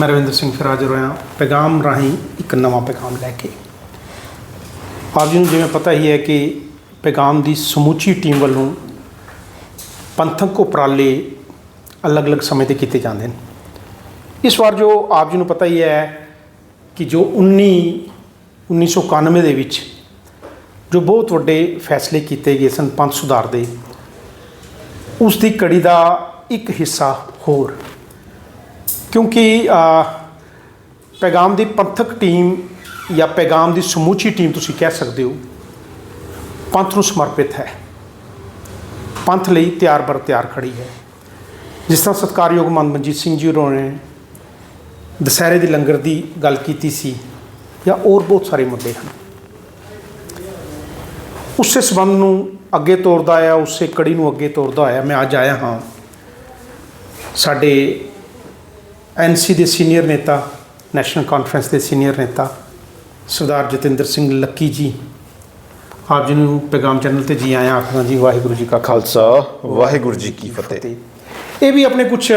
ਮੈਂ ਰਵਿੰਦਰ ਸਿੰਘ ਫਿਰਾਜ ਹਾਜ਼ਰ ਹੋਇਆ। ਪੈਗਾਮ ਰਾਹੀਂ ਇੱਕ ਨਵਾਂ ਪੈਗਾਮ ਲੈ ਕੇ। ਆਪ ਜੀ ਨੂੰ ਜਿਵੇਂ ਪਤਾ ਹੀ ਹੈ ਕਿ ਪੈਗਾਮ ਦੀ ਸਮੁੱਚੀ ਟੀਮ ਵੱਲੋਂ ਪੰਥਕ ਉਪਰਾਲੇ ਅਲੱਗ-ਅਲੱਗ ਸਮੇਂ ਤੇ ਕੀਤੇ ਜਾਂਦੇ ਨੇ। ਇਸ ਵਾਰ ਜੋ ਆਪ ਜੀ ਨੂੰ ਪਤਾ ਹੀ ਹੈ ਕਿ ਜੋ 19 1991 ਦੇ ਵਿੱਚ ਜੋ ਬਹੁਤ ਵੱਡੇ ਫੈਸਲੇ ਕੀਤੇ ਗਏ ਸਨ ਪੰਥ ਸੁਧਾਰ ਦੇ, ਉਸ ਦੀ ਕੜੀ ਦਾ ਇੱਕ ਹਿੱਸਾ ਹੋਰ ਕਿਉਂਕਿ ਪੈਗਾਮ ਦੀ ਪੰਥਕ ਟੀਮ ਜਾਂ ਪੈਗਾਮ ਦੀ ਸਮੁੱਚੀ ਟੀਮ ਤੁਸੀਂ ਕਹਿ ਸਕਦੇ ਹੋ, ਪੰਥ ਨੂੰ ਸਮਰਪਿਤ ਹੈ। ਪੰਥ ਲਈ ਤਿਆਰ ਬਰ ਤਿਆਰ ਖੜੀ ਹੈ। ਜਿਸ ਤਰ੍ਹਾਂ ਸਤਿਕਾਰਯੋਗ ਮਨ ਮਨਜੀਤ ਸਿੰਘ ਜੀ ਹੋਰਾਂ ਨੇ ਦੁਸਹਿਰੇ ਦੇ ਲੰਗਰ ਦੀ ਗੱਲ ਕੀਤੀ ਸੀ, ਜਾਂ ਹੋਰ ਬਹੁਤ ਸਾਰੇ ਮੁੱਦੇ ਹਨ। ਉਸੇ ਸਬੰਧ ਨੂੰ ਅੱਗੇ ਤੋਰਦਾ ਆਇਆ, ਉਸੇ ਕੜੀ ਨੂੰ ਅੱਗੇ ਤੋਰਦਾ ਆਇਆ, ਮੈਂ ਅੱਜ ਆਇਆ ਹਾਂ। ਸਾਡੇ ਐਨਸੀ ਦੇ ਸੀਨੀਅਰ ਨੇਤਾ, ਨੈਸ਼ਨਲ ਕਾਨਫਰੰਸ ਦੇ ਸੀਨੀਅਰ ਨੇਤਾ, ਸਰਦਾਰ ਜਤਿੰਦਰ ਸਿੰਘ ਲੱਕੀ ਜੀ। ਆਪ ਜੀ ਨੂੰ ਪੈਗਾਮ ਚੈਨਲ ਤੇ ਜੀ ਆਇਆਂ ਆਖਦਾ ਜੀ, ਵਾਹਿਗੁਰੂ ਜੀ ਕਾ ਖਾਲਸਾ, ਵਾਹਿਗੁਰੂ ਜੀ ਕੀ ਫਤਿਹ। ਇਹ ਵੀ ਆਪਣੇ ਕੁਝ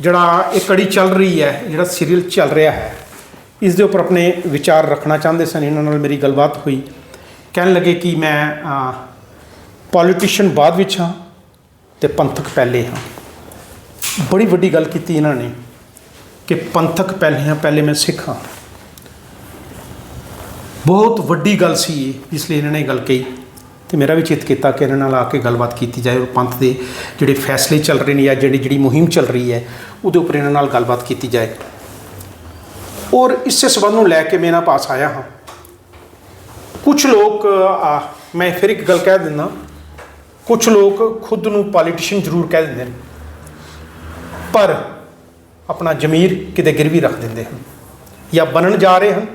ਜਿਹੜਾ ਇਹ ਕੜੀ ਚੱਲ ਰਹੀ ਹੈ, ਜਿਹੜਾ ਸੀਰੀਅਲ ਚੱਲ ਰਿਹਾ ਹੈ, ਇਸ ਦੇ ਉੱਪਰ ਆਪਣੇ ਵਿਚਾਰ ਰੱਖਣਾ ਚਾਹੁੰਦੇ ਸਨ। ਇਹਨਾਂ ਨਾਲ ਮੇਰੀ ਗੱਲਬਾਤ ਹੋਈ। ਕਹਿਣ ਲੱਗੇ ਕਿ ਮੈਂ ਪੋਲੀਟੀਸ਼ੀਅਨ ਬਾਅਦ ਵਿੱਚ ਹਾਂ ਤੇ ਪੰਥਕ ਪਹਿਲੇ ਹਾਂ। ਬੜੀ ਵੱਡੀ ਗੱਲ ਕੀਤੀ ਇਹਨਾਂ ਨੇ ਕਿ ਪੰਥਕ ਪਹਿਲੇ ਹਾਂ ਪਹਿਲੇ ਮੈਂ ਸਿੱਖ। ਹਾਂ ਬਹੁਤ ਵੱਡੀ ਗੱਲ ਸੀ ਇਹ ਇਸ ਲਈ ਇਹਨਾਂ ਨੇ ਗੱਲ ਕਹੀ। ਤੇ ਮੇਰਾ ਵੀ ਚਿੱਤ ਕੀਤਾ ਕਿ ਇਹਨਾਂ ਨਾਲ ਆ ਕੇ ਗੱਲਬਾਤ ਕੀਤੀ ਜਾਏ ਔਰ ਪੰਥ ਦੇ ਜਿਹੜੇ ਫੈਸਲੇ ਚੱਲ ਰਹੇ ਨੇ ਜਾਂ ਜਿਹੜੀ ਜਿਹੜੀ ਮੁਹਿੰਮ ਚੱਲ ਰਹੀ ਹੈ ਉਹਦੇ ਉੱਪਰ ਇਹਨਾਂ ਨਾਲ ਗੱਲਬਾਤ ਕੀਤੀ ਜਾਏ। ਔਰ ਇਸੇ ਸਬੰਧ ਨੂੰ ਲੈ ਕੇ ਮੈਂ ਇਹਨਾਂ ਪਾਸ ਆਇਆ ਹਾਂ। ਕੁਝ ਲੋਕ ਆ, ਮੈਂ ਫਿਰ ਇੱਕ ਗੱਲ ਕਹਿ ਦਿੰਦਾ। ਕੁਝ ਲੋਕ ਖੁਦ ਨੂੰ ਪੋਲੀਟੀਸ਼ੀਅਨ ਜ਼ਰੂਰ ਕਹਿ ਦਿੰਦੇ ਨੇ। ਪਰ ਆਪਣਾ ਜ਼ਮੀਰ ਕਿਤੇ ਗਿਰਵੀ ਰੱਖ ਦਿੰਦੇ ਹਨ। ਜਾਂ ਬਣਨ ਜਾ ਰਹੇ ਹਨ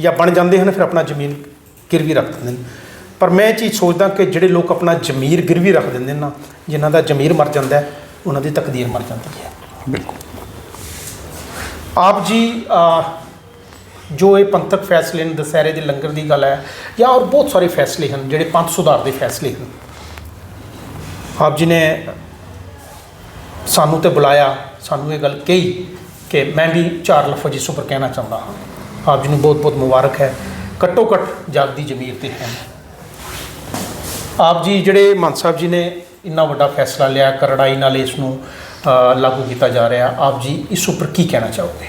ਜਾਂ ਬਣ ਜਾਂਦੇ ਹਨ ਫਿਰ ਆਪਣਾ ਜ਼ਮੀਨ ਗਿਰਵੀ ਰੱਖ ਦਿੰਦੇ ਨੇ ਪਰ ਮੈਂ ਇਹ ਚੀਜ਼ ਸੋਚਦਾ ਕਿ ਜਿਹੜੇ ਲੋਕ ਆਪਣਾ ਜ਼ਮੀਰ ਗਿਰਵੀ ਰੱਖ ਦਿੰਦੇ ਨੇ ਜਿਨ੍ਹਾਂ ਦਾ ਜ਼ਮੀਰ ਮਰ ਜਾਂਦਾ ਉਹਨਾਂ ਦੀ ਤਕਦੀਰ ਮਰ ਜਾਂਦੀ ਹੈ। ਬਿਲਕੁਲ। ਆਪ ਜੀ ਜੋ ਇਹ ਪੰਥਕ ਫੈਸਲੇ ਨੇ ਦਸਹਿਰੇ ਦੇ ਲੰਗਰ ਦੀ ਗੱਲ ਹੈ ਜਾਂ ਹੋਰ ਬਹੁਤ ਸਾਰੇ ਫੈਸਲੇ ਹਨ ਜਿਹੜੇ ਪੰਥ ਸੁਧਾਰ ਦੇ ਫੈਸਲੇ ਹਨ। ਆਪ ਜੀ ਨੇ ਸਾਨੂੰ ਤੇ ਬੁਲਾਇਆ, ਸਾਨੂੰ ਇਹ ਗੱਲ ਕਹੀ ਕਿ ਮੈਂ ਵੀ ਚਾਰ ਲਫ਼ਜ਼ ਇਸ ਉੱਪਰ ਕਹਿਣਾ ਚਾਹੁੰਦਾ ਹਾਂ। ਆਪ ਜੀ ਨੂੰ ਬਹੁਤ ਬਹੁਤ ਮੁਬਾਰਕ ਹੈ। ਘੱਟੋ ਘੱਟ ਜਾਗਦੀ ਜ਼ਮੀਰ ਤੇ ਹੈ। ਆਪ ਜੀ ਜਿਹੜੇ ਮਾਨ ਸਾਹਿਬ ਜੀ ਨੇ ਇੰਨਾ ਵੱਡਾ ਫੈਸਲਾ ਲਿਆ ਕਰੜਾਈ ਨਾਲ ਇਸ ਨੂੰ ਲਾਗੂ ਕੀਤਾ ਜਾ ਰਿਹਾ, ਆਪ ਜੀ ਇਸ ਉੱਪਰ ਕੀ ਕਹਿਣਾ ਚਾਹੋਗੇ?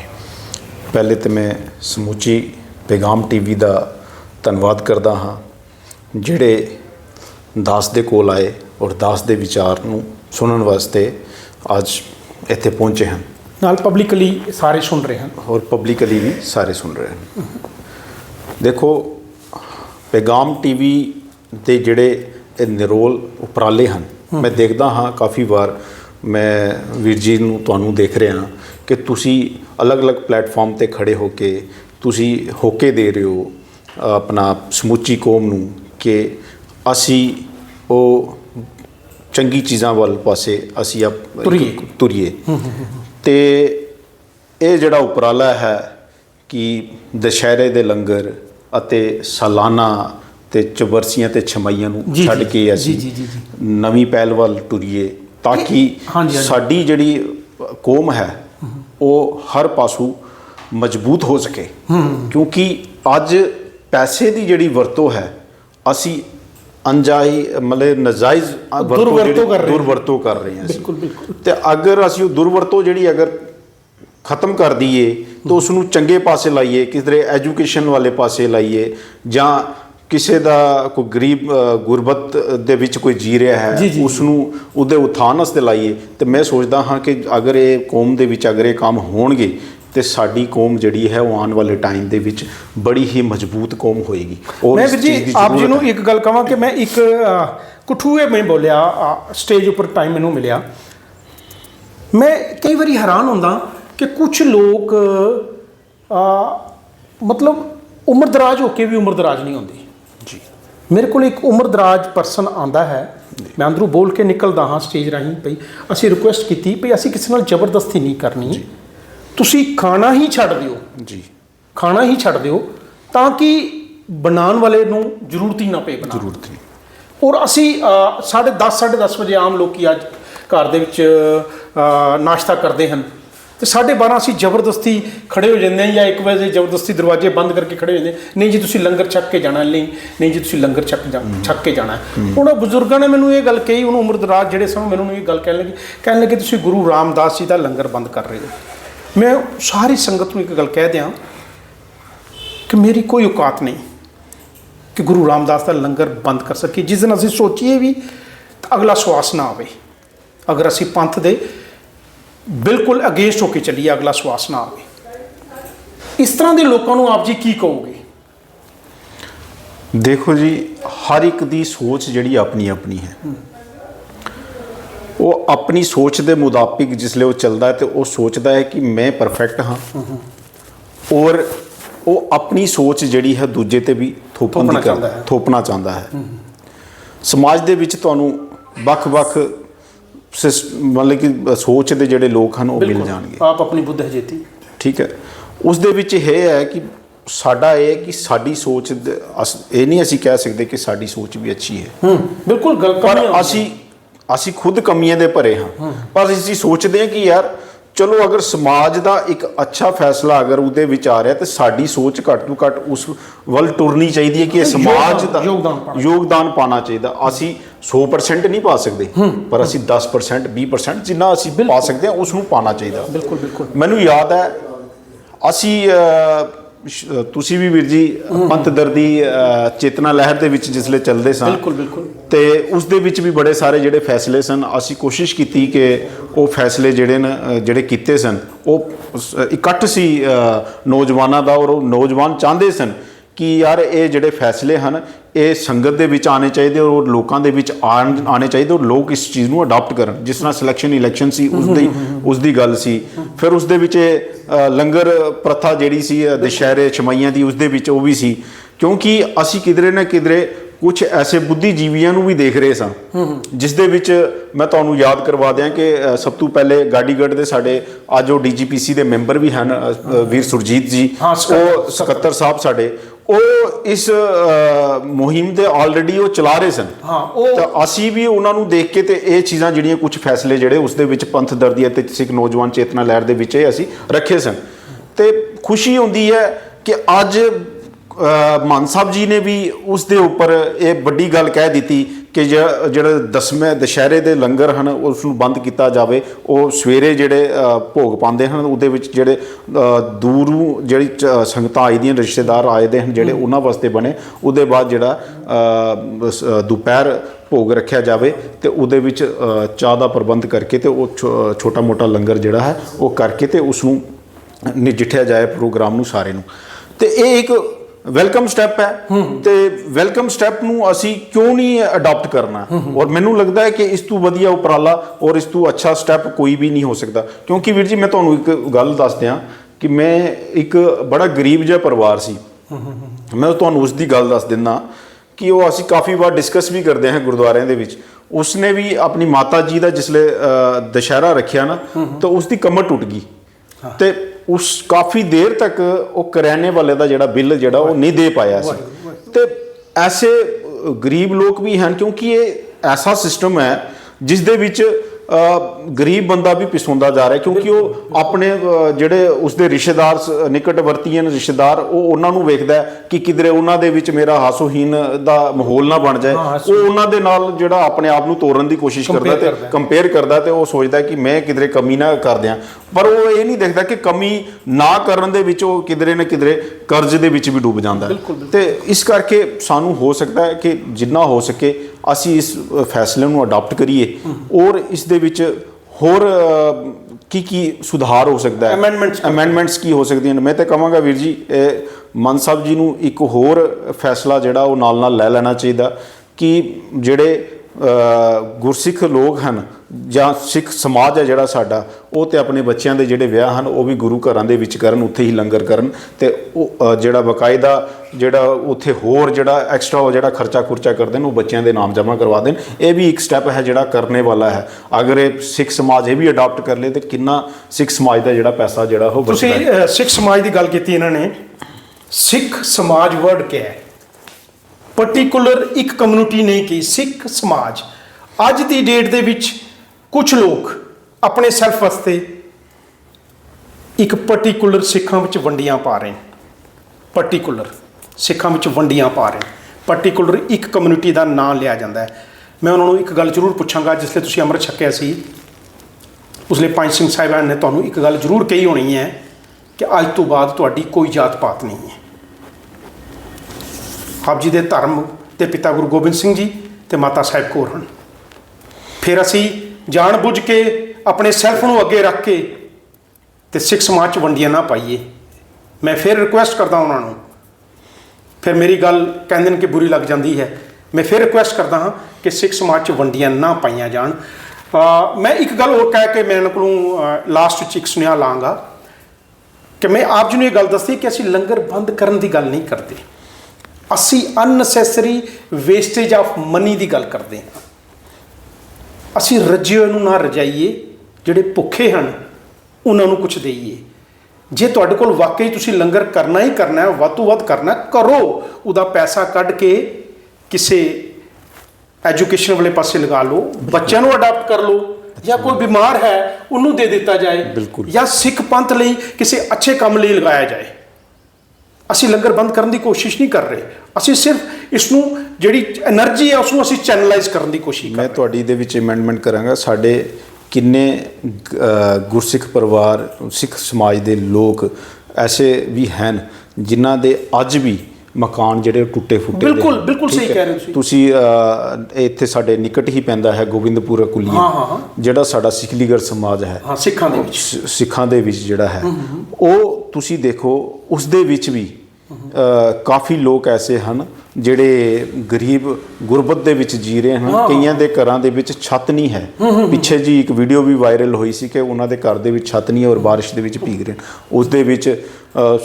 ਪਹਿਲੇ ਤੇ ਮੈਂ ਸਮੁੱਚੀ ਪੈਗਾਮ ਟੀਵੀ ਦਾ ਧੰਨਵਾਦ ਕਰਦਾ ਹਾਂ। ਜਿਹੜੇ ਦਾਸ ਦੇ ਕੋਲ ਆਏ ਔਰ ਦਾਸ ਦੇ ਵਿਚਾਰ ਨੂੰ ਸੁਣਨ ਵਾਸਤੇ ਅੱਜ ਇੱਥੇ ਪਹੁੰਚੇ ਹਨ ਨਾਲ ਪਬਲਿਕਲੀ ਸਾਰੇ ਸੁਣ ਰਹੇ ਹਨ ਔਰ ਪਬਲਿਕਲੀ ਵੀ ਸਾਰੇ ਸੁਣ ਰਹੇ ਹਨ ਦੇਖੋ ਪੈਗਾਮ ਟੀਵੀ ਦੇ ਜਿਹੜੇ ਇਹ ਨਿਰੋਲ ਉਪਰਾਲੇ ਹਨ ਮੈਂ ਦੇਖਦਾ ਹਾਂ ਕਾਫੀ ਵਾਰ ਮੈਂ ਵੀਰ ਜੀ ਨੂੰ ਤੁਹਾਨੂੰ ਦੇਖ ਰਿਹਾ ਕਿ ਤੁਸੀਂ ਅਲੱਗ-ਅਲੱਗ ਪਲੇਟਫਾਰਮ ਤੇ ਖੜੇ ਹੋ ਕੇ ਤੁਸੀਂ ਹੋਕੇ ਦੇ ਰਹੇ ਹੋ ਆਪਣਾ ਸਮੁੱਚੀ ਕੌਮ ਨੂੰ ਕਿ ਅਸੀਂ ਉਹ ਚੰਗੀ ਚੀਜ਼ਾਂ ਵੱਲ ਪਾਸੇ ਅਸੀਂ ਆਪ ਤੁਰੀਏ। ਤੁਰੀਏ ਤੇ ਇਹ ਜਿਹੜਾ ਉਪਰਾਲਾ ਹੈ ਕਿ ਦੁਸ਼ਹਿਰੇ ਦੇ ਲੰਗਰ ਅਤੇ ਸਾਲਾਨਾ ਤੇ ਚਵਰਸੀਆਂ ਤੇ ਛਮਾਈਆਂ ਨੂੰ ਛੱਡ ਕੇ ਅਸੀਂ। ਨਵੀਂ ਪਹਿਲ ਵੱਲ ਟੁਰੀਏ ਤਾਂ ਕਿ। ਸਾਡੀ ਜਿਹੜੀ ਕੌਮ ਹੈ ਉਹ ਹਰ ਪਾਸੂ ਮਜ਼ਬੂਤ ਹੋ ਸਕੇ ਕਿਉਂਕਿ ਅੱਜ ਪੈਸੇ ਦੀ ਜਿਹੜੀ ਵਰਤੋਂ ਹੈ ਅਸੀਂ ਅਨਜਾਈ ਮਤਲਬ ਨਜਾਇਜ਼ ਵਰਤੋਂ ਦੁਰਵਰਤੋਂ ਕਰ ਰਹੇ। ਦੁਰਵਰਤੋਂ ਕਰ ਰਹੇ ਹਾਂ ਬਿਲਕੁਲ ਬਿਲਕੁਲ। ਤੇ ਅਗਰ ਅਸੀਂ ਉਹ ਦੁਰਵਰਤੋਂ ਜਿਹੜੀ ਅਗਰ ਖਤਮ ਕਰ ਦਈਏ ਤਾਂ ਉਸ ਨੂੰ ਚੰਗੇ ਪਾਸੇ ਲਾਈਏ ਕਿਧਰੇ ਐਜੂਕੇਸ਼ਨ ਵਾਲੇ ਪਾਸੇ ਲਾਈਏ ਜਾਂ ਕਿਸੇ ਦਾ ਕੋਈ ਗਰੀਬ ਗੁਰਬਤ ਦੇ ਵਿੱਚ ਕੋਈ ਜੀ ਰਿਹਾ ਹੈ ਉਸ ਨੂੰ ਉਹਦੇ ਉਥਾਨ ਵਾਸਤੇ ਲਾਈਏ ਤੇ ਮੈਂ ਸੋਚਦਾ ਹਾਂ ਕਿ ਅਗਰ ਇਹ ਕੌਮ ਦੇ ਵਿੱਚ ਅਗਰ ਇਹ ਕੰਮ ਹੋਣਗੇ ਤੇ ਸਾਡੀ ਕੌਮ ਜਿਹੜੀ ਹੈ ਉਹ ਆਉਣ ਵਾਲੇ ਟਾਈਮ ਦੇ ਵਿੱਚ ਬੜੀ ਹੀ ਮਜ਼ਬੂਤ ਕੌਮ ਹੋਏਗੀ। ਔਰ ਮੈਂ ਵੀਰ ਜੀ ਆਪ ਜੀ ਨੂੰ। ਇੱਕ ਗੱਲ ਕਹਾਂ ਕਿ ਮੈਂ ਇੱਕ ਕਠੂਏ ਮੈਂ ਬੋਲਿਆ ਸਟੇਜ ਉੱਪਰ ਟਾਈਮ ਮੈਨੂੰ ਮਿਲਿਆ। ਮੈਂ ਕਈ ਵਾਰੀ ਹੈਰਾਨ ਹੁੰਦਾ ਕਿ ਕੁਝ ਲੋਕ ਅ, ਮਤਲਬ ਉਮਰ ਦਰਾਜ ਹੋ ਕੇ ਵੀ ਉਮਰ ਦਰਾਜ ਨਹੀਂ ਹੁੰਦੀ। ਜੀ। ਮੇਰੇ ਕੋਲ ਇੱਕ ਉਮਰ ਦਰਾਜ ਪਰਸਨ ਆਂਦਾ ਹੈ। ਮੈਂ ਅੰਦਰੋਂ ਬੋਲ ਕੇ ਨਿਕਲਦਾ ਹਾਂ ਸਟੇਜ ਰਾਹੀਂ ਭਈ ਅਸੀਂ ਰਿਕੁਐਸਟ ਕੀਤੀ ਭਈ ਅਸੀਂ ਕਿਸੇ ਨਾਲ ਜ਼ਬਰਦਸਤੀ ਨਹੀਂ ਕਰਨੀ। ਤੁਸੀਂ ਖਾਣਾ ਹੀ ਛੱਡ ਦਿਓ। ਜੀ। ਖਾਣਾ ਹੀ ਛੱਡ ਦਿਓ ਤਾਂ ਕਿ ਬਣਾਉਣ ਵਾਲੇ ਨੂੰ ਜ਼ਰੂਰਤ ਹੀ ਨਾ ਪਏ ਬਣਾਉਣ। ਜ਼ਰੂਰਤ ਨਹੀਂ ਔਰ ਅਸੀਂ ਅ, ਸਾਢੇ 10 10:30 ਵਜੇ ਆਮ ਲੋਕੀ ਅੱਜ ਘਰ ਦੇ ਵਿੱਚ ਨਾਸ਼ਤਾ ਕਰਦੇ ਹਨ। ਤੇ 12:30 ਅਸੀਂ ਜ਼ਬਰਦਸਤੀ ਖੜੇ ਹੋ ਜਾਂਦੇ ਹਾਂ ਜਾਂ 1 ਵਜੇ ਜ਼ਬਰਦਸਤੀ ਦਰਵਾਜ਼ੇ ਬੰਦ ਕਰਕੇ ਖੜੇ ਹੋ ਜਾਂਦੇ। ਨਹੀਂ ਜੀ ਤੁਸੀਂ ਲੰਗਰ ਛਕ ਕੇ ਜਾਣਾ ਨਹੀਂ ਨਹੀਂ ਜੀ ਤੁਸੀਂ ਲੰਗਰ ਛਕ ਜਾ ਛਕ ਕੇ ਜਾਣਾ। ਉਹਨਾਂ ਬਜ਼ੁਰਗਾਂ ਨੇ ਮੈਨੂੰ ਇਹ ਗੱਲ ਕਹੀ ਉਹਨੂੰ ਉਮਰ ਦਰਾਜ ਜਿਹੜੇ ਸਨ ਮੈਨੂੰ ਇਹ ਗੱਲ ਕਹਿਣ ਲੱਗੇ ਕਹਿਣ ਲੱਗੇ ਤੁਸੀਂ ਗੁਰੂ ਰਾਮਦਾਸ ਜੀ ਦਾ ਲੰਗਰ ਬੰਦ ਕਰ ਰਹੇ ਹੋ। ਮੈਂ ਸਾਰੀ ਸੰਗਤ ਨੂੰ ਇੱਕ ਗੱਲ ਕਹਿ ਦਿਆਂ ਕਿ ਮੇਰੀ ਕੋਈ ਔਕਾਤ ਨਹੀਂ ਕਿ ਗੁਰੂ ਰਾਮਦਾਸ ਦਾ ਲੰਗਰ ਬੰਦ ਕਰ ਸਕੀਏ। ਜਿਸ ਦਿਨ ਅਸੀਂ ਸੋਚੀਏ ਵੀ ਅਗਲਾ ਸਵਾਸ ਨਾ ਆਵੇ। ਅਗਰ ਅਸੀਂ ਪੰਥ ਦੇ ਬਿਲਕੁਲ ਅਗੇਂਸਟ ਹੋ ਕੇ ਚੱਲੀਏ ਅਗਲਾ ਸਵਾਸ ਨਾ ਆਵੇ। ਇਸ ਤਰ੍ਹਾਂ ਦੇ ਲੋਕਾਂ ਨੂੰ ਆਪ ਜੀ ਕੀ ਕਹੋਗੇ? ਦੇਖੋ ਜੀ ਹਰ ਇੱਕ ਦੀ ਸੋਚ ਜਿਹੜੀ ਆਪਣੀ ਆਪਣੀ ਹੈ। ਉਹ ਆਪਣੀ ਸੋਚ ਦੇ ਮੁਤਾਬਿਕ ਜਿਸਲੇ ਉਹ ਚੱਲਦਾ ਹੈ ਤੇ ਉਹ ਸੋਚਦਾ ਹੈ ਕਿ ਮੈਂ ਪਰਫੈਕਟ ਹਾਂ। ਔਰ ਉਹ ਆਪਣੀ ਸੋਚ ਜਿਹੜੀ ਹੈ ਦੂਜੇ ਤੇ ਵੀ ਥੋਪਣ ਦੀ ਚਾਹੁੰਦਾ ਕਰ ਹੈ। ਥੋਪਣਾ ਚਾਹੁੰਦਾ ਹੈ। ਸਮਾਜ ਦੇ ਵਿੱਚ ਤੁਹਾਨੂੰ ਵੱਖ-ਵੱਖ ਮਤਲਬ ਕਿ ਸੋਚ ਦੇ ਜਿਹੜੇ ਲੋਕ ਹਨ ਉਹ ਮਿਲ ਜਾਣਗੇ। ਆਪ ਆਪਣੀ ਬੁੱਧ ਹੈ ਜੇਤੀ। ਠੀਕ ਹੈ। ਉਸ ਦੇ ਵਿੱਚ ਇਹ ਹੈ ਕਿ ਸਾਡਾ ਇਹ ਹੈ ਕਿ ਸਾਡੀ ਸੋਚ ਇਹ ਨਹੀਂ ਅਸੀਂ ਕਹਿ ਸਕਦੇ ਕਿ ਸਾਡੀ ਸੋਚ ਵੀ ਅੱਛੀ ਹੈ। ਹੂੰ ਬਿਲਕੁਲ ਗੱਲ ਪਰ ਅਸੀਂ ਅਸੀਂ ਖੁਦ ਕਮੀਆਂ ਦੇ ਭਰੇ ਹਾਂ। ਪਰ ਅਸੀਂ ਸੋਚਦੇ ਹਾਂ ਕਿ ਯਾਰ ਚਲੋ ਅਗਰ ਸਮਾਜ ਦਾ ਇੱਕ ਅੱਛਾ ਫੈਸਲਾ ਅਗਰ ਉਹਦੇ ਵਿੱਚ ਆ ਰਿਹਾ ਤੇ ਸਾਡੀ ਸੋਚ ਘੱਟ ਤੋਂ ਘੱਟ ਉਸ ਵੱਲ ਤੁਰਨੀ ਚਾਹੀਦੀ ਹੈ ਕਿ ਇਹ ਸਮਾਜ ਦਾ ਯੋਗਦਾਨ ਪਾਣਾ ਚਾਹੀਦਾ। ਅਸੀਂ 100% ਨਹੀਂ ਪਾ ਸਕਦੇ ਪਰ ਅਸੀਂ 10% 20% ਜਿੰਨਾ ਅਸੀਂ ਪਾ ਸਕਦੇ ਹਾਂ ਉਸ ਨੂੰ ਪਾਣਾ ਚਾਹੀਦਾ। ਬਿਲਕੁਲ ਬਿਲਕੁਲ। ਮੈਨੂੰ ਯਾਦ ਹੈ ਅਸੀਂ ਤੁਸੀਂ ਵੀ ਵੀਰ ਜੀ ਪੰਥ ਦਰਦੀ ਚੇਤਨਾ ਲਹਿਰ ਦੇ ਵਿੱਚ ਜਿਸਲੇ ਚੱਲਦੇ ਸਾਂ ਬਿਲਕੁਲ ਬਿਲਕੁਲ। ਤੇ ਉਸ ਦੇ ਵਿੱਚ ਵੀ ਬੜੇ ਸਾਰੇ ਜਿਹੜੇ ਫੈਸਲੇ ਸਨ ਅਸੀਂ ਕੋਸ਼ਿਸ਼ ਕੀਤੀ ਕਿ ਉਹ ਫੈਸਲੇ ਜਿਹੜੇ ਨੇ ਜਿਹੜੇ ਕੀਤੇ ਸਨ ਉਹ ਇਕੱਠ ਸੀ ਨੌਜਵਾਨਾਂ ਦਾ ਔਰ ਉਹ ਨੌਜਵਾਨ ਚਾਹੁੰਦੇ ਸਨ ਕਿ ਯਾਰ ਇਹ ਜਿਹੜੇ ਫੈਸਲੇ ਹਨ ਇਹ ਸੰਗਤ ਦੇ ਵਿੱਚ ਆਣੇ ਚਾਹੀਦੇ ਔਰ ਲੋਕਾਂ ਦੇ ਵਿੱਚ ਆਣ ਚਾਹੀਦੇ ਔਰ ਲੋਕ ਇਸ ਚੀਜ਼ ਨੂੰ ਅਡਾਪਟ ਕਰਨ। ਜਿਸ ਤਰ੍ਹਾਂ ਸਿਲੈਕਸ਼ਨ ਇਲੈਕਸ਼ਨ ਸੀ ਉਸ ਦੀ ਉਸ ਦੀ ਗੱਲ ਸੀ। ਫਿਰ ਉਸ ਦੇ ਵਿੱਚ ਲੰਗਰ ਪ੍ਰਥਾ ਜਿਹੜੀ ਸੀ ਦੁਸ਼ਹਿਰੇ ਛਮਈਆਂ ਦੀ ਉਸ ਦੇ ਵਿੱਚ ਉਹ ਵੀ ਸੀ। ਕਿਉਂਕਿ ਅਸੀਂ ਕਿਧਰੇ ਨਾ ਕਿਧਰੇ ਕੁਝ ਐਸੇ ਬੁੱਧੀਜੀਵੀਆਂ ਨੂੰ ਵੀ ਦੇਖ ਰਹੇ ਸਾਂ। ਜਿਸ ਦੇ ਵਿੱਚ ਮੈਂ ਤੁਹਾਨੂੰ ਯਾਦ ਕਰਵਾ ਦਿਆਂ ਕਿ ਸਭ ਤੋਂ ਪਹਿਲੇ ਗਾਡੀਗੜ੍ਹ ਦੇ ਸਾਡੇ ਅੱਜ ਉਹ ਡੀਜੀਪੀਸੀ ਦੇ ਮੈਂਬਰ ਵੀ ਹਨ ਵੀਰ ਸੁਰਜੀਤ ਜੀ। ਉਹ ਸਕੱਤਰ ਸਾਹਿਬ ਸਾਡੇ। ਉਹ ਇਸ ਮੁਹਿੰਮ ਦੇ ਆਲਰੇਡੀ ਉਹ ਚਲਾ ਰਹੇ ਸਨ। ਹਾਂ ਉਹ ਤਾਂ ਅਸੀਂ ਵੀ ਉਹਨਾਂ ਨੂੰ ਦੇਖ ਕੇ ਤੇ ਇਹ ਚੀਜ਼ਾਂ ਜਿਹੜੀਆਂ ਕੁਝ ਫੈਸਲੇ ਜਿਹੜੇ ਉਸ ਦੇ ਵਿੱਚ ਪੰਥ ਦਰਦੀ ਅਤੇ ਸਿੱਖ ਨੌਜਵਾਨ ਚੇਤਨਾ ਲਹਿਰ ਦੇ ਵਿੱਚ ਇਹ ਅਸੀਂ ਰੱਖੇ ਸਨ। ਤੇ ਖੁਸ਼ੀ ਹੁੰਦੀ ਹੈ ਕਿ ਅੱਜ ਮਾਨ ਸਾਹਿਬ ਜੀ ਨੇ ਵੀ ਉਸ ਦੇ ਉੱਪਰ ਇਹ ਵੱਡੀ ਗੱਲ ਕਹਿ ਦਿੱਤੀ ਕਿ ਜਿਹੜੇ ਦਸਵੇਂ ਦੁਸ਼ਹਿਰੇ ਦੇ ਲੰਗਰ ਹਨ ਉਸ ਨੂੰ ਬੰਦ ਕੀਤਾ ਜਾਵੇ। ਉਹ ਸਵੇਰੇ ਜਿਹੜੇ ਭੋਗ ਪਾਉਂਦੇ ਹਨ ਉਹਦੇ ਵਿੱਚ ਜਿਹੜੇ ਦੂਰੋਂ ਜਿਹੜੀ ਸੰਗਤਾਂ ਆਈ ਦੀਆਂ ਰਿਸ਼ਤੇਦਾਰ ਆਏ ਦੇ ਹਨ ਜਿਹੜੇ ਉਹਨਾਂ ਵਾਸਤੇ ਬਣੇ। ਉਹਦੇ ਬਾਅਦ ਜਿਹੜਾ ਦੁਪਹਿਰ ਭੋਗ ਰੱਖਿਆ ਜਾਵੇ ਤੇ ਉਹਦੇ ਵਿੱਚ ਚਾਹ ਦਾ ਪ੍ਰਬੰਧ ਕਰਕੇ ਤੇ ਉਹ ਛੋਟਾ ਮੋਟਾ ਲੰਗਰ ਜਿਹੜਾ ਹੈ ਉਹ ਕਰਕੇ ਤੇ ਉਸ ਨੂੰ ਨਜਿੱਠਿਆ ਜਾਏ ਪ੍ਰੋਗਰਾਮ ਨੂੰ ਸਾਰੇ ਨੂੰ। ਤੇ ਇਹ ਇੱਕ ਵੈਲਕਮ ਸਟੈਪ ਹੈ ਤੇ ਵੈਲਕਮ ਸਟੈਪ ਨੂੰ ਅਸੀਂ ਕਿਉਂ ਨਹੀਂ ਅਡਾਪਟ ਕਰਨਾ? ਔਰ ਮੈਨੂੰ ਲੱਗਦਾ ਹੈ ਕਿ ਇਸ ਤੋਂ ਵਧੀਆ ਉਪਰਾਲਾ ਔਰ ਇਸ ਤੋਂ ਅੱਛਾ ਸਟੈਪ ਕੋਈ ਵੀ ਨਹੀਂ ਹੋ ਸਕਦਾ। ਕਿਉਂਕਿ ਵੀਰ ਜੀ ਮੈਂ ਤੁਹਾਨੂੰ ਇੱਕ ਗੱਲ ਦੱਸ ਦਿਆਂ ਕਿ ਮੈਂ ਇੱਕ ਬੜਾ ਗਰੀਬ ਜਿਹਾ ਪਰਿਵਾਰ ਸੀ। ਮੈਂ ਤੁਹਾਨੂੰ ਉਸ ਦੀ ਗੱਲ ਦੱਸ ਦਿੰਦਾ ਕਿ ਉਹ ਅਸੀਂ ਕਾਫੀ ਵਾਰ ਡਿਸਕਸ ਵੀ ਕਰਦੇ ਹਾਂ ਗੁਰਦੁਆਰਿਆਂ ਦੇ ਵਿੱਚ। ਉਸਨੇ ਵੀ ਆਪਣੀ ਮਾਤਾ ਜੀ ਦਾ ਜਿਸਲੇ ਦੁਸ਼ਹਿਰਾ ਰੱਖਿਆ ਨਾ ਤਾਂ ਉਸ ਦੀ ਕਮਰ ਟੁੱਟ ਗਈ। ਤੇ ਉਸ ਕਾਫੀ ਦੇਰ ਤੱਕ ਉਹ ਕਰਿਆਨੇ ਵਾਲੇ ਦਾ ਜਿਹੜਾ ਬਿੱਲ ਜਿਹੜਾ ਉਹ ਨਹੀਂ ਦੇ ਪਾਇਆ ਸੀ। ਤੇ ਐਸੇ ਗਰੀਬ ਲੋਕ ਵੀ ਹਨ ਕਿਉਂਕਿ ਇਹ ਐਸਾ ਸਿਸਟਮ ਹੈ ਜਿਸ ਦੇ ਵਿੱਚ ਗਰੀਬ ਬੰਦਾ ਵੀ ਪਿਸੁੰਦਾ ਜਾ ਰਿਹਾ ਕਿਉਂਕਿ ਉਹ ਆਪਣੇ ਜਿਹੜੇ ਉਸਦੇ ਰਿਸ਼ਤੇਦਾਰ ਨਿਕਟਵਰਤੀ ਹਨ ਰਿਸ਼ਤੇਦਾਰ ਉਹ ਉਹਨਾਂ ਨੂੰ ਵੇਖਦਾ ਕਿ ਕਿਧਰੇ ਉਹਨਾਂ ਦੇ ਵਿੱਚ ਮੇਰਾ ਹਾਸੋਹੀਨ ਦਾ ਮਾਹੌਲ ਨਾ ਬਣ ਜਾਏ। ਉਹ ਉਹਨਾਂ ਦੇ ਨਾਲ ਜਿਹੜਾ ਆਪਣੇ ਆਪ ਨੂੰ ਤੋੜਨ ਦੀ ਕੋਸ਼ਿਸ਼ ਕਰਦਾ ਤੇ। ਕੰਪੇਅਰ ਕਰਦਾ ਤੇ ਉਹ ਸੋਚਦਾ ਕਿ ਮੈਂ ਕਿਧਰੇ ਕਮੀ ਨਾ ਕਰ ਦਿਆਂ ਪਰ ਉਹ ਇਹ ਨਹੀਂ ਦੇਖਦਾ ਕਿ ਕਮੀ ਨਾ ਕਰਨ ਦੇ ਵਿੱਚ ਉਹ ਕਿਧਰੇ ਨਾ ਕਿਧਰੇ ਕਰਜ਼ ਦੇ ਵਿੱਚ ਵੀ ਡੁੱਬ ਜਾਂਦਾ ਤੇ ਇਸ ਕਰਕੇ ਸਾਨੂੰ ਹੋ ਸਕਦਾ ਹੈ ਕਿ ਜਿੰਨਾ ਹੋ ਸਕੇ ਅਸੀਂ ਇਸ ਫੈਸਲੇ ਨੂੰ ਅਡਾਪਟ ਕਰੀਏ ਔਰ ਇਸ ਦੇ ਵਿੱਚ ਹੋਰ ਕੀ ਕੀ ਸੁਧਾਰ ਹੋ ਸਕਦਾ ਹੈ? Amendments ਅਮੈਂਡਮੈਂਟਸ ਕੀ ਹੋ ਸਕਦੀਆਂ ਨੇ? ਮੈਂ ਤਾਂ ਕਹਾਂਗਾ ਵੀਰ ਜੀ ਮਨ ਸਾਹਿਬ ਜੀ ਨੂੰ ਇੱਕ ਹੋਰ ਫੈਸਲਾ ਜਿਹੜਾ ਉਹ ਨਾਲ ਨਾਲ ਲੈ ਲੈਣਾ ਚਾਹੀਦਾ ਕਿ ਜਿਹੜੇ ਗੁਰਸਿੱਖ ਲੋਕ ਹਨ ਜਾਂ ਸਿੱਖ ਸਮਾਜ ਹੈ ਜਿਹੜਾ ਸਾਡਾ ਉਹ ਤੇ ਆਪਣੇ ਬੱਚਿਆਂ ਦੇ ਜਿਹੜੇ ਵਿਆਹ ਹਨ ਉਹ ਵੀ ਗੁਰੂ ਘਰਾਂ ਦੇ ਵਿੱਚ ਕਰਨ ਉੱਥੇ ਹੀ ਲੰਗਰ ਕਰਨ ਤੇ ਉਹ ਜਿਹੜਾ ਬਕਾਇਦਾ ਜਿਹੜਾ ਉੱਥੇ ਹੋਰ ਜਿਹੜਾ ਐਕਸਟਰਾ ਉਹ ਜਿਹੜਾ ਖਰਚਾ ਖੁਰਚਾ ਕਰਦੇ ਨੇ ਉਹ ਬੱਚਿਆਂ ਦੇ ਨਾਮ ਜਮ੍ਹਾਂ ਕਰਵਾ ਦੇਣ। ਇਹ ਵੀ ਇੱਕ ਸਟੈਪ ਹੈ ਜਿਹੜਾ ਕਰਨੇ ਵਾਲਾ ਹੈ। ਅਗਰ ਇਹ ਸਿੱਖ ਸਮਾਜ ਇਹ ਵੀ ਅਡਾਪਟ ਕਰ ਲੇ ਤੇ ਕਿੰਨਾ ਸਿੱਖ ਸਮਾਜ ਦਾ ਜਿਹੜਾ ਪੈਸਾ ਜਿਹੜਾ ਉਹ ਤੁਸੀਂ ਬਚਦਾ ਅ, ਸਿੱਖ ਸਮਾਜ ਦੀ ਗੱਲ ਕੀਤੀ ਇਹਨਾਂ ਨੇ। ਸਿੱਖ ਸਮਾਜ ਵਰਡ ਕਿਹਾ ਹੈ? ਪਰਟੀਕੂਲਰ ਇੱਕ ਕਮਿਊਨਿਟੀ ਨਹੀਂ ਕੀ? ਸਿੱਖ ਸਮਾਜ। ਅੱਜ ਦੀ ਡੇਟ ਦੇ ਵਿੱਚ ਕੁਝ ਲੋਕ ਆਪਣੇ ਸੈਲਫ ਵਾਸਤੇ ਇੱਕ ਪਾਰਟਿਕੂਲਰ ਸਿੱਖਾਂ ਵਿੱਚ ਵੰਡੀਆਂ ਪਾ ਰਹੇ ਨੇ। ਪਾਰਟਿਕੂਲਰ ਸਿੱਖਾਂ ਵਿੱਚ ਵੰਡੀਆਂ ਪਾ ਰਹੇ ਨੇ। ਪਾਰਟਿਕੂਲਰ ਇੱਕ ਕਮਿਊਨਿਟੀ ਦਾ ਨਾਂ ਲਿਆ ਜਾਂਦਾ ਹੈ। ਮੈਂ ਉਹਨਾਂ ਨੂੰ ਇੱਕ ਗੱਲ ਜ਼ਰੂਰ ਪੁੱਛਾਂਗਾ, ਜਿਸ ਤੁਸੀਂ ਅੰਮ੍ਰਿਤ ਛਕਿਆ ਸੀ। ਉਸਲੇ ਪੰਜ ਸਿੰਘ ਸਾਹਿਬਾਨ ਨੇ ਤੁਹਾਨੂੰ ਇੱਕ ਗੱਲ ਜ਼ਰੂਰ ਕਹੀ ਹੋਣੀ ਹੈ ਕਿ ਅੱਜ ਤੋਂ ਬਾਅਦ ਤੁਹਾਡੀ ਕੋਈ ਜਾਤ ਪਾਤ ਨਹੀਂ ਹੈ। ਆਪ ਜੀ ਦੇ ਧਰਮ ਤੇ ਪਿਤਾ ਗੁਰੂ ਗੋਬਿੰਦ ਸਿੰਘ ਜੀ ਤੇ ਮਾਤਾ ਸਾਹਿਬ ਕੌਰ ਹਨ। ਫਿਰ ਅਸੀਂ ਜਾਣ ਬੁੱਝ ਕੇ ਆਪਣੇ ਸੈਲਫ ਨੂੰ ਅੱਗੇ ਰੱਖ ਕੇ ਤੇ ਸਿੱਖ ਸਮਾਜ ਚ ਵੰਡੀਆਂ ਨਾ ਪਾਈਏ। ਮੈਂ ਫਿਰ ਰਿਕੁਐਸਟ ਕਰਦਾ ਉਹਨਾਂ ਨੂੰ। ਫਿਰ ਮੇਰੀ ਗੱਲ ਕਹਿੰਦੇ ਨੇ ਕਿ ਬੁਰੀ ਲੱਗ ਜਾਂਦੀ ਹੈ। ਮੈਂ ਫਿਰ ਰਿਕੁਐਸਟ ਕਰਦਾ ਹਾਂ ਕਿ ਸਿੱਖ ਸਮਾਜ ਚ ਵੰਡੀਆਂ ਨਾ ਪਾਈਆਂ ਜਾਣ। ਮੈਂ ਇੱਕ ਗੱਲ ਹੋਰ ਕਹਿ ਕੇ ਮੈਂ ਇਹਨਾਂ ਕੋਲੋਂ ਲਾਸਟ 'ਚ ਇੱਕ ਸੁਨੇਹਾ ਲਾਂਗਾ ਕਿ ਮੈਂ ਆਪ ਜੀ ਨੂੰ ਇਹ ਗੱਲ ਦੱਸੀ ਕਿ ਅਸੀਂ ਲੰਗਰ ਬੰਦ ਕਰਨ ਦੀ ਗੱਲ ਨਹੀਂ ਕਰਦੇ। ਅਸੀਂ ਅਨਨੈਸੈਸਰੀ ਵੇਸਟੇਜ ਆਫ ਮਨੀ ਦੀ ਗੱਲ ਕਰਦੇ ਹਾਂ। ਅਸੀਂ ਰੱਜੇ ਹੋਏ ਨੂੰ ਨਾ ਰਜਾਈਏ ਜਿਹੜੇ ਭੁੱਖੇ ਹਨ ਉਹਨਾਂ ਨੂੰ ਕੁਝ ਦੇਈਏ। ਜੇ ਤੁਹਾਡੇ ਕੋਲ ਵਾਕਈ ਤੁਸੀਂ ਲੰਗਰ ਕਰਨਾ ਹੀ ਕਰਨਾ ਹੈ ਵੱਧ ਤੋਂ ਵੱਧ ਕਰਨਾ ਕਰੋ। ਉਹਦਾ ਪੈਸਾ ਕੱਢ ਕੇ ਕਿਸੇ ਐਜੂਕੇਸ਼ਨ ਵਾਲੇ ਪਾਸੇ ਲਗਾ ਲਓ ਬੱਚਿਆਂ ਨੂੰ ਅਡਾਪਟ ਕਰ ਲਓ ਜਾਂ ਕੋਈ ਬਿਮਾਰ ਹੈ ਉਹਨੂੰ ਦੇ ਦਿੱਤਾ ਜਾਏ। ਜਾਂ ਸਿੱਖ ਪੰਥ ਲਈ ਕਿਸੇ ਅੱਛੇ ਕੰਮ ਲਈ ਲਗਾਇਆ ਜਾਏ। ਅਸੀਂ ਲੰਗਰ ਬੰਦ ਕਰਨ ਦੀ ਕੋਸ਼ਿਸ਼ ਨਹੀਂ ਕਰ ਰਹੇ। ਅਸੀਂ ਸਿਰਫ ਇਸ ਨੂੰ ਜਿਹੜੀ એનર્ਜੀ ਹੈ ਉਸ ਨੂੰ ਅਸੀਂ ਚੈਨਲਾਈਜ਼ ਕਰਨ ਦੀ ਕੋਸ਼ਿਸ਼ ਕਰ ਮੈਂ ਤੁਹਾਡੀ ਦੇ ਵਿੱਚ ਅਮੈਂਡਮੈਂਟ ਕਰਾਂਗਾ। ਸਾਡੇ ਕਿੰਨੇ ਗੁਰਸਿੱਖ ਪਰਿਵਾਰ ਸਿੱਖ ਸਮਾਜ ਦੇ ਲੋਕ ਐਸੇ ਵੀ ਹਨ ਜਿਨ੍ਹਾਂ ਦੇ ਅੱਜ ਵੀ ਮਕਾਨ ਜਿਹੜੇ ਟੁੱਟੇ ਫੁੱਟੇ ਬਿਲਕੁਲ ਬਿਲਕੁਲ ਸਹੀ ਕਹਿ ਰਹੇ ਤੁਸੀਂ। ਤੁਸੀਂ ਇੱਥੇ ਸਾਡੇ ਨਿਕਟ ਹੀ ਪੈਂਦਾ ਹੈ ਗੋਬਿੰਦਪੁਰ ਕੁਲੀਆ ਜਿਹੜਾ ਸਾਡਾ ਸਿੱਖਲੀਗਰ ਸਮਾਜ ਹੈ। ਸਿੱਖਾਂ ਦੇ ਵਿੱਚ। ਸਿੱਖਾਂ ਦੇ ਵਿੱਚ ਜਿਹੜਾ ਹੈ। ਉਹ ਤੁਸੀਂ ਦੇਖੋ ਉਸ ਦੇ ਵਿੱਚ ਵੀ ਕਾਫੀ ਲੋਕ ਐਸੇ ਹਨ ਜਿਹੜੇ ਗਰੀਬ ਗੁਰਬਤ ਦੇ ਵਿੱਚ ਜੀ ਰਹੇ ਹਨ। ਕਈਆਂ ਦੇ ਘਰਾਂ ਦੇ ਵਿੱਚ ਛੱਤ ਨਹੀਂ ਹੈ। ਪਿੱਛੇ ਜੀ ਇੱਕ ਵੀਡੀਓ ਵੀ ਵਾਇਰਲ ਹੋਈ ਸੀ ਕਿ ਉਹਨਾਂ ਦੇ ਘਰ ਦੇ ਵਿੱਚ ਛੱਤ ਨਹੀਂ ਹੈ ਔਰ ਬਾਰਿਸ਼ ਦੇ ਵਿੱਚ ਭੀਗ ਰਹੇ ਉਸ ਦੇ ਵਿੱਚ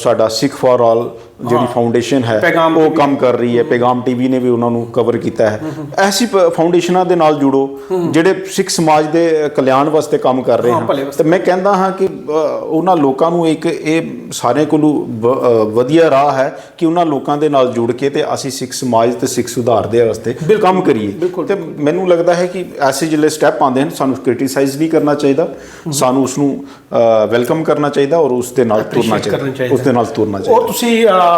ਸਾਡਾ ਸਿੱਖ ਫਾਰ ਆਲ ਜਿਹੜੀ ਫਾਊਂਡੇਸ਼ਨ ਹੈ ਪੈਗਾਮ ਉਹ ਕੰਮ ਕਰ ਰਹੀ ਹੈ ਪੈਗਾਮ ਟੀਵੀ ਨੇ ਵੀ ਉਹਨਾਂ ਨੂੰ ਕਵਰ ਕੀਤਾ ਹੈ। ਐਸੀ ਫਾਊਂਡੇਸ਼ਨਾਂ ਦੇ ਨਾਲ ਜੁੜੋ ਜਿਹੜੇ ਸਿੱਖ ਸਮਾਜ ਦੇ ਕਲਿਆਣ ਵਾਸਤੇ ਕੰਮ ਕਰ ਰਹੇ ਹਨ। ਤੇ ਮੈਂ ਕਹਿੰਦਾ ਹਾਂ ਕਿ ਉਹਨਾਂ ਲੋਕਾਂ ਨੂੰ ਇੱਕ ਇਹ ਸਾਰਿਆਂ ਕੋਲੋਂ ਵਧੀਆ ਰਾਹ ਹੈ ਕਿ ਉਹਨਾਂ ਲੋਕਾਂ ਦੇ ਨਾਲ ਜੁੜ ਕੇ ਤੇ ਅਸੀਂ ਸਿੱਖ ਸਮਾਜ ਤੇ ਸਿੱਖ ਸੁਧਾਰ ਦੇ ਵਾਸਤੇ ਕੰਮ ਕਰੀਏ। ਤੇ ਮੈਨੂੰ ਲੱਗਦਾ ਹੈ ਕਿ ਐਸੇ ਜਿਹੜੇ ਸਟੈਪ ਆਉਂਦੇ ਹਨ ਸਾਨੂੰ ਕ੍ਰਿਟਿਸਾਈਜ਼ ਨਹੀਂ ਕਰਨਾ ਚਾਹੀਦਾ ਸਾਨੂੰ ਉਸ ਨੂੰ ਵੈਲਕਮ ਕਰਨਾ ਚਾਹੀਦਾ ਔਰ ਉਸ ਦੇ ਨਾਲ ਤੁਰਨਾ ਚਾਹੀਦਾ। ਉਸ ਦੇ ਨਾਲ ਤੁਰਨਾ ਚਾਹੀਦਾ। ਤੁਸੀਂ ਅਹ,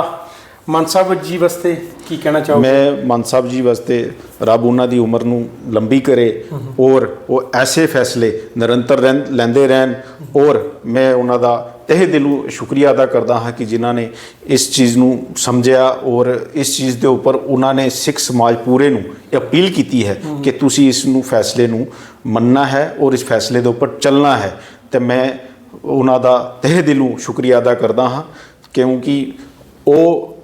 ਮਾਨ ਸਾਹਿਬ ਜੀ ਵਾਸਤੇ ਕੀ ਕਹਿਣਾ ਚਾਹੋਗੇ? ਮੈਂ ਮਾਨ ਸਾਹਿਬ ਜੀ ਵਾਸਤੇ ਰੱਬ ਉਹਨਾਂ ਦੀ ਉਮਰ ਨੂੰ ਲੰਬੀ ਕਰੇ ਔਰ ਉਹ ਐਸੇ ਫੈਸਲੇ ਨਿਰੰਤਰ ਰਹਿਣ- ਲੈਂਦੇ ਰਹਿਣ ਔਰ ਮੈਂ ਉਹਨਾਂ ਦਾ ਤਹਿ ਦਿਲੋਂ ਸ਼ੁਕਰੀਆ ਅਦਾ ਕਰਦਾ ਹਾਂ ਕਿ ਜਿਨ੍ਹਾਂ ਨੇ ਇਸ ਚੀਜ਼ ਨੂੰ ਸਮਝਿਆ ਔਰ ਇਸ ਚੀਜ਼ ਦੇ ਉੱਪਰ ਉਹਨਾਂ ਨੇ ਸਿੱਖ ਸਮਾਜ ਪੂਰੇ ਨੂੰ ਇਹ ਅਪੀਲ ਕੀਤੀ ਹੈ ਕਿ ਤੁਸੀਂ ਇਸ ਨੂੰ ਫੈਸਲੇ ਨੂੰ ਮੰਨਣਾ ਹੈ ਔਰ ਇਸ ਫੈਸਲੇ ਦੇ ਉੱਪਰ ਚੱਲਣਾ ਹੈ। ਤੇ ਮੈਂ ਉਹਨਾਂ ਦਾ ਤਹਿ ਦਿਲੋਂ ਸ਼ੁਕਰੀਆ ਅਦਾ ਕਰਦਾ ਹਾਂ ਕਿਉਂਕਿ ਉਹ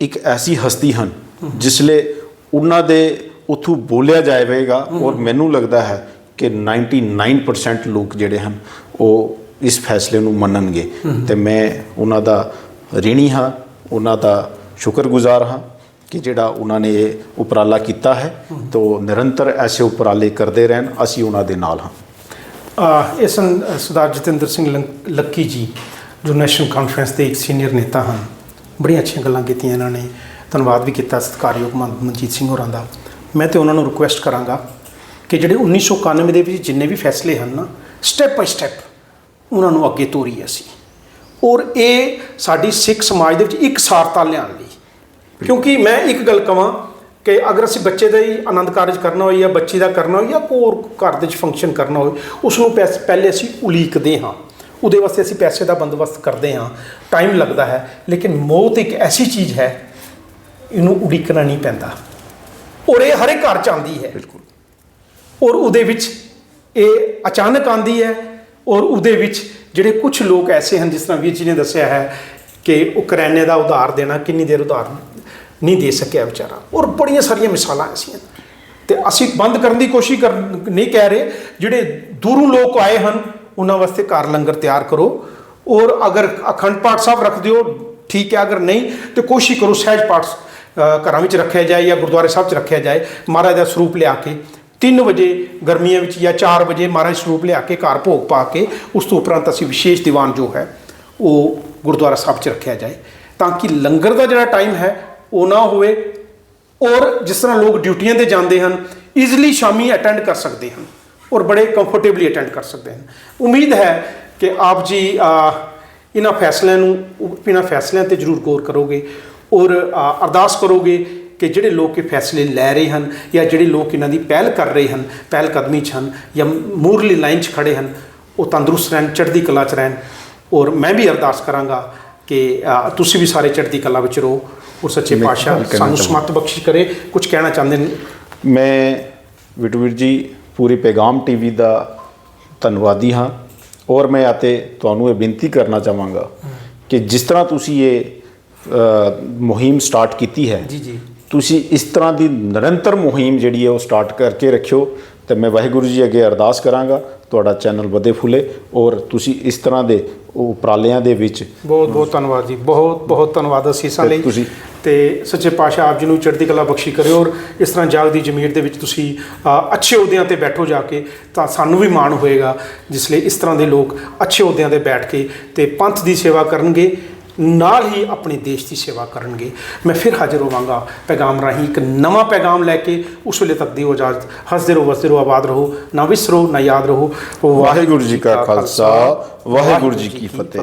ਇੱਕ ਐਸੀ ਹਸਤੀ ਹਨ ਜਿਸਲੇ ਉਹਨਾਂ ਦੇ ਉਥੋਂ ਬੋਲਿਆ ਜਾਵੇਗਾ ਔਰ ਮੈਨੂੰ ਲੱਗਦਾ ਹੈ ਕਿ 99% ਲੋਕ ਜਿਹੜੇ ਹਨ ਉਹ ਇਸ ਫੈਸਲੇ ਨੂੰ ਮੰਨਣਗੇ। ਤੇ ਮੈਂ ਉਹਨਾਂ ਦਾ ਰਿਣੀ ਹਾਂ ਉਹਨਾਂ ਦਾ ਸ਼ੁਕਰਗੁਜ਼ਾਰ ਹਾਂ ਕਿ ਜਿਹੜਾ ਉਹਨਾਂ ਨੇ ਇਹ ਉਪਰਾਲਾ ਕੀਤਾ ਹੈ ਤੋਂ ਨਿਰੰਤਰ ਐਸੇ ਉਪਰਾਲੇ ਕਰਦੇ ਰਹਿਣ ਅਸੀਂ ਉਹਨਾਂ ਦੇ ਨਾਲ ਹਾਂ। ਅਹ, ਇਹ ਸਨ ਸਰਦਾਰ ਜਤਿੰਦਰ ਸਿੰਘ ਲੰਕ- ਲੱਕੀ ਜੀ ਜੋ ਨੈਸ਼ਨਲ ਕਾਨਫਰੰਸ ਦੇ ਇੱਕ ਸੀਨੀਅਰ ਨੇਤਾ ਹਨ ਬੜੀਆਂ ਅੱਛੀਆਂ ਗੱਲਾਂ ਕੀਤੀਆਂ ਇਹਨਾਂ ਨੇ। ਧੰਨਵਾਦ ਵੀ ਕੀਤਾ ਸਤਿਕਾਰਯੋਗ ਮਨ- ਮਨਜੀਤ ਸਿੰਘ ਹੋਰਾਂ ਦਾ। ਮੈਂ ਤੇ ਉਹਨਾਂ ਨੂੰ ਰਿਕੁਐਸਟ ਕਰਾਂਗਾ ਕਿ ਜਿਹੜੇ 1991 ਦੇ ਵਿੱਚ ਜਿੰਨੇ ਵੀ ਫੈਸਲੇ ਹਨ ਨਾ ਸਟੈਪ ਬਾਈ ਸਟੈਪ ਉਹਨਾਂ ਨੂੰ ਅੱਗੇ ਤੋਰੀਏ ਅਸੀਂ। ਔਰ ਇਹ ਸਾਡੀ ਸਿੱਖ ਸਮਾਜ ਦੇ ਵਿੱਚ ਇੱਕ ਸਾਰਤਾ ਲਿਆਉਣ ਲਈ। ਕਿਉਂਕਿ ਮੈਂ ਇੱਕ ਗੱਲ ਕਵਾਂ ਕਿ ਅਗਰ ਅਸੀਂ ਬੱਚੇ ਦਾ ਹੀ ਆਨੰਦ ਕਾਰਜ ਕਰਨਾ ਹੋਵੇ ਜਾਂ ਬੱਚੀ ਦਾ ਕਰਨਾ ਹੋਵੇ ਜਾਂ ਹੋਰ ਘਰ ਦੇ ਵਿੱਚ ਫੰਕਸ਼ਨ ਕਰਨਾ ਹੋਵੇ ਉਸ ਨੂੰ ਪੈਸ- ਪਹਿਲੇ ਅਸੀਂ ਉਲੀਕਦੇ ਹਾਂ। ਉਹਦੇ ਵਾਸਤੇ ਅਸੀਂ ਪੈਸੇ ਦਾ ਬੰਦੋਬਸਤ ਕਰਦੇ ਹਾਂ ਟਾਈਮ ਲੱਗਦਾ ਹੈ ਲੇਕਿਨ ਮੌਤ ਇੱਕ ਐਸੀ ਚੀਜ਼ ਹੈ ਇਹਨੂੰ ਉਡੀਕਣਾ ਨਹੀਂ ਪੈਂਦਾ। ਔਰ ਇਹ ਹਰ ਘਰ ਚ ਆਉਂਦੀ ਹੈ। ਬਿਲਕੁਲ। ਔਰ ਉਹਦੇ ਵਿੱਚ ਇਹ ਅਚਾਨਕ ਆਂਦੀ ਹੈ ਔਰ ਉਹਦੇ ਵਿੱਚ ਜਿਹੜੇ ਕੁਝ ਲੋਕ ਐਸੇ ਹਨ ਜਿਸ ਤਰ੍ਹਾਂ ਵੀਰ ਜੀ ਨੇ ਦੱਸਿਆ ਹੈ ਕਿ ਉਹ ਕਰਿਆਨੇ ਦਾ ਉਧਾਰ ਦੇਣਾ ਕਿੰਨੀ ਦੇਰ ਉਧਾਰ ਨਹੀਂ ਦੇ ਸਕਿਆ ਵਿਚਾਰਾ। ਔਰ ਬੜੀਆਂ ਸਾਰੀਆਂ ਮਿਸਾਲਾਂ ਐਸੀਆਂ ਤੇ ਅਸੀਂ ਬੰਦ ਕਰਨ ਦੀ ਕੋਸ਼ਿਸ਼ ਨਹੀਂ ਕਹਿ ਰਹੇ ਜਿਹੜੇ ਦੂਰੋਂ ਲੋਕ ਆਏ ਹਨ ਉਹਨਾਂ ਵਾਸਤੇ ਘਰ ਲੰਗਰ ਤਿਆਰ ਕਰੋ। ਔਰ ਅਗਰ ਅਖੰਡ ਪਾਠ ਸਾਹਿਬ ਰੱਖ ਦਿਓ, ਠੀਕ ਹੈ, ਅਗਰ ਨਹੀਂ, ਤੇ ਕੋਸ਼ਿਸ਼ ਕਰੋ ਸਹਿਜ ਪਾਠ ਘਰਾਂ ਵਿੱਚ ਰੱਖਿਆ ਜਾਏ ਜਾਂ ਗੁਰਦੁਆਰੇ ਸਾਹਿਬ 'ਚ ਰੱਖਿਆ ਜਾਏ। ਮਹਾਰਾਜ ਦਾ ਸਰੂਪ ਲਿਆ ਕੇ 3 ਵਜੇ ਗਰਮੀਆਂ ਵਿੱਚ ਜਾਂ 4 ਵਜੇ ਮਹਾਰਾਜ ਸਰੂਪ ਲਿਆ ਕੇ ਘਰ ਭੋਗ ਪਾ ਕੇ ਉਸ ਤੋਂ ਉਪਰੰਤ ਅਸੀਂ ਵਿਸ਼ੇਸ਼ ਦੀਵਾਨ ਜੋ ਹੈ, ਉਹ ਗੁਰਦੁਆਰਾ ਸਾਹਿਬ 'ਚ ਰੱਖਿਆ ਜਾਏ। ਤਾਂ ਕਿ ਲੰਗਰ ਦਾ ਜਿਹੜਾ ਟਾਈਮ ਹੈ, ਉਹ ਨਾ ਹੋਵੇ, ਔਰ ਜਿਸ ਤਰ੍ਹਾਂ ਲੋਕ ਡਿਊਟੀਆਂ ਤੇ ਜਾਂਦੇ ਹਨ ਈਜ਼ੀਲੀ ਸ਼ਾਮੀ ਅਟੈਂਡ ਕਰ ਸਕਦੇ ਹਨ। ਔਰ ਬੜੇ ਕੰਫਰਟੇਬਲੀ ਅਟੈਂਡ ਕਰ ਸਕਦੇ ਹਨ। ਉਮੀਦ ਹੈ ਕਿ ਆਪ ਜੀ ਇਹਨਾਂ ਫੈਸਲਿਆਂ ਨੂੰ ਇਹਨਾਂ ਫੈਸਲਿਆਂ ਤੇ ਜ਼ਰੂਰ ਗੌਰ ਕਰੋਗੇ ਔਰ ਅਰਦਾਸ ਕਰੋਗੇ ਕਿ ਜਿਹੜੇ ਲੋਕ ਇਹ ਫੈਸਲੇ ਲੈ ਰਹੇ ਹਨ ਜਾਂ ਜਿਹੜੇ ਲੋਕ ਇਹਨਾਂ ਦੀ ਪਹਿਲ ਕਰ ਰਹੇ ਹਨ ਪਹਿਲ ਕਦਮੀ 'ਚ ਹਨ ਜਾਂ ਮੂਰਲੀ ਲਾਈਨ 'ਚ ਖੜੇ ਹਨ ਉਹ ਤੰਦਰੁਸਤ ਰਹਿਣ ਚੜ੍ਹਦੀ ਕਲਾ 'ਚ ਰਹਿਣ ਔਰ ਮੈਂ ਵੀ ਅਰਦਾਸ ਕਰਾਂਗਾ ਕਿ ਤੁਸੀਂ ਵੀ ਸਾਰੇ ਚੜ੍ਹਦੀ ਕਲਾ ਵਿੱਚ ਰਹੋ ਔਰ ਸੱਚੇ ਪਾਤਸ਼ਾਹ ਸਾਨੂੰ। ਸਮਤ ਬਖਸ਼ਿਸ਼ ਕਰੇ। ਕੁਝ ਕਹਿਣਾ ਚਾਹੁੰਦੇ ਨੇ? ਮੈਂ ਵਿਟਵੀਰ ਜੀ ਪੂਰੀ ਪੈਗਾਮ ਟੀਵੀ ਦਾ ਧੰਨਵਾਦੀ ਹਾਂ। ਔਰ ਮੈਂ ਅਤੇ ਤੁਹਾਨੂੰ ਇਹ ਬੇਨਤੀ ਕਰਨਾ ਚਾਹਾਂਗਾ ਕਿ ਜਿਸ ਤਰ੍ਹਾਂ ਤੁਸੀਂ ਇਹ ਮੁਹਿੰਮ ਸਟਾਰਟ ਕੀਤੀ ਹੈ ਜੀ ਜੀ। ਤੁਸੀਂ ਇਸ ਤਰ੍ਹਾਂ ਦੀ ਨਿਰੰਤਰ ਮੁਹਿੰਮ ਜਿਹੜੀ ਹੈ ਉਹ ਸਟਾਰਟ ਕਰਕੇ ਰੱਖਿਓ ਤੇ ਮੈਂ ਵਾਹਿਗੁਰੂ ਜੀ ਅੱਗੇ ਅਰਦਾਸ ਕਰਾਂਗਾ। ਤੁਹਾਡਾ ਚੈਨਲ ਵਧੇ ਫੁੱਲੇ ਔਰ ਤੁਸੀਂ ਇਸ ਤਰ੍ਹਾਂ ਦੇ ਉਪਰਾਲਿਆਂ ਦੇ ਵਿੱਚ ਬਹੁਤ ਬਹੁਤ ਧੰਨਵਾਦ ਜੀ। ਬਹੁਤ ਬਹੁਤ ਧੰਨਵਾਦ ਅਸੀਸਾਂ ਲਈ। ਤੁਸੀਂ- ਤੇ ਸੱਚੇ ਪਾਤਸ਼ਾਹ ਆਪ ਜੀ ਨੂੰ ਚੜ੍ਹਦੀ ਕਲਾ ਬਖਸ਼ੀ ਕਰਿਓ ਔਰ ਇਸ ਤਰ੍ਹਾਂ ਜਾਗਦੀ ਜ਼ਮੀਰ ਦੇ ਵਿੱਚ ਤੁਸੀਂ ਅੱਛੇ ਅਹੁਦਿਆਂ ਤੇ ਬੈਠੋ ਜਾ ਕੇ ਤਾਂ ਸਾਨੂੰ ਵੀ ਮਾਣ ਹੋਏਗਾ ਜਿਸ ਲਈ ਇਸ ਤਰ੍ਹਾਂ ਦੇ ਲੋਕ ਅੱਛੇ ਅਹੁਦਿਆਂ ਤੇ ਬੈਠ ਕੇ ਤੇ ਪੰਥ ਦੀ ਸੇਵਾ ਕਰਨਗੇ ਨਾਲ ਹੀ ਆਪਣੇ ਦੇਸ਼ ਦੀ ਸੇਵਾ ਕਰਨਗੇ। ਮੈਂ ਫਿਰ ਹਾਜ਼ਰ ਹੋਵਾਂਗਾ ਪੈਗਾਮ ਰਾਹੀਂ ਇੱਕ ਨਵਾਂ ਪੈਗਾਮ ਲੈ ਕੇ ਉਸ ਵੇਲੇ ਤੱਕ ਦਿਓ ਇਜਾਜ਼ਤ ਹੱਸਦੇ ਰਹੋ ਵਸਦੇ ਰਹੋ ਆਬਾਦ ਰਹੋ ਨਾ ਵਿਸਰੋ ਨਾ ਯਾਦ ਰਹੋ। ਵਾਹਿਗੁਰੂ ਜੀ ਕਾ ਖਾਲਸਾ ਵਾਹਿਗੁਰੂ ਜੀ ਕੀ ਫਤਿਹ।